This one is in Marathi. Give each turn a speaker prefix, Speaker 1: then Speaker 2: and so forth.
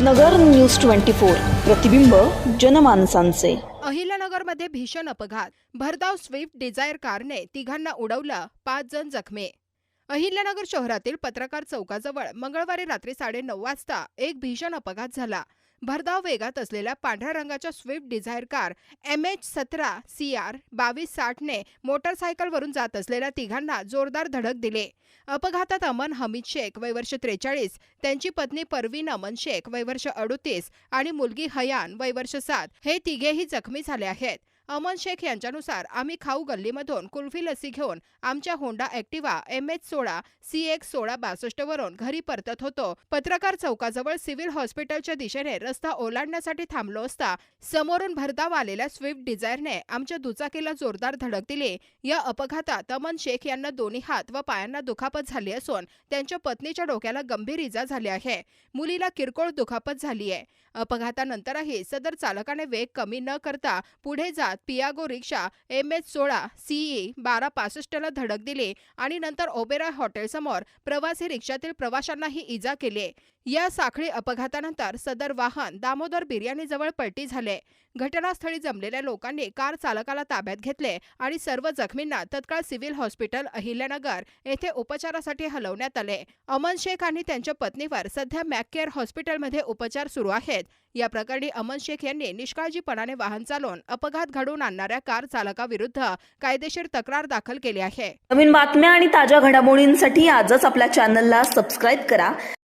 Speaker 1: नगर न्यूज ट्वेंटी फोर. प्रतिबिंब जनमानसांचे.
Speaker 2: अहिल्यानगरमध्ये भीषण अपघात. भरधाव स्विफ्ट डिझायर कारने तिघांना उडवलं पाच जण जखमी. अहिल्यानगर शहरातील पत्रकार चौकाजवळ मंगळवारी रात्री साडेनऊ वाजता एक भीषण अपघात झाला. भरधाव वेगात असलेल्या पांढऱ्या रंगाच्या Swift Dzire car M H सतरा सी आर बावीस साठने मोटरसायकलवरून जात असलेल्या तिघांना जोरदार धडक दिले. अपघातात अमन हमीद शेख वय वर्ष त्रेचाळीस त्यांची पत्नी परवीन अमन शेख वय वर्ष अडुतीस आणि मुलगी हयान वय वर्ष सात हे तिघेही जखमी झाले आहेत. अमन शेख यांच्यानुसार आम्ही खाऊ गल्लीमधून कुल्फी लसी घेऊन आमच्या होंडा ऍक्टिव्हा एम एच सोळा सी एक्स सोळा बासष्ट वरून घरी परतत होतो. पत्रकार चौकाजवळ सिव्हिल हॉस्पिटलच्या दिशेने रस्ता ओलांडण्यासाठी थांबलो असता समोरून भरधाव आलेल्या स्विफ्ट डिझायरने आमच्या दुचाकीला जोरदार धडक दिली. या अपघातात अमन शेख यांना दोन्ही हात व पायांना दुखापत झाली असून त्यांच्या पत्नीच्या डोक्याला गंभीर इजा झाली आहे. मुलीला किरकोळ दुखापत झाली आहे अपघातानंतरही सदर चालकाने वेग कमी न करता पुढे जात पियागो रिक्षा एम एच सोळा सीई बारा पासष्टला धडक दिली आणि नंतर ओबेरा हॉटेलसमोर प्रवासी रिक्षातील प्रवाशांनाही इजा केली. या साखळी अपघातानंतर सदर वाहन दामोदर बिर्याणीजवळ पलटी झाले. घटनास्थळी जमलेल्या लोकांनी कार चालकाला ताब्यात घेतले आणि सर्व जखमींना तत्काळ सिव्हिल हॉस्पिटल अहिल्यानगर येथे उपचारासाठी हलवण्यात आले. अमन शेख आणि त्यांच्या पत्नीवर सध्या मॅककेअर हॉस्पिटलमध्ये उपचार सुरू आहेत. या प्रकरणी अमन शेख यांनी निष्काळजीपणाने वाहन चालवून अपघात घडवून आणणाऱ्या कार चालकाविरुद्ध कायदेशीर तक्रार दाखल केली आहे.
Speaker 1: नवीन बातम्या आणि ताज्या घडामोडींसाठी आजच आपल्या चॅनलला सबस्क्राईब करा.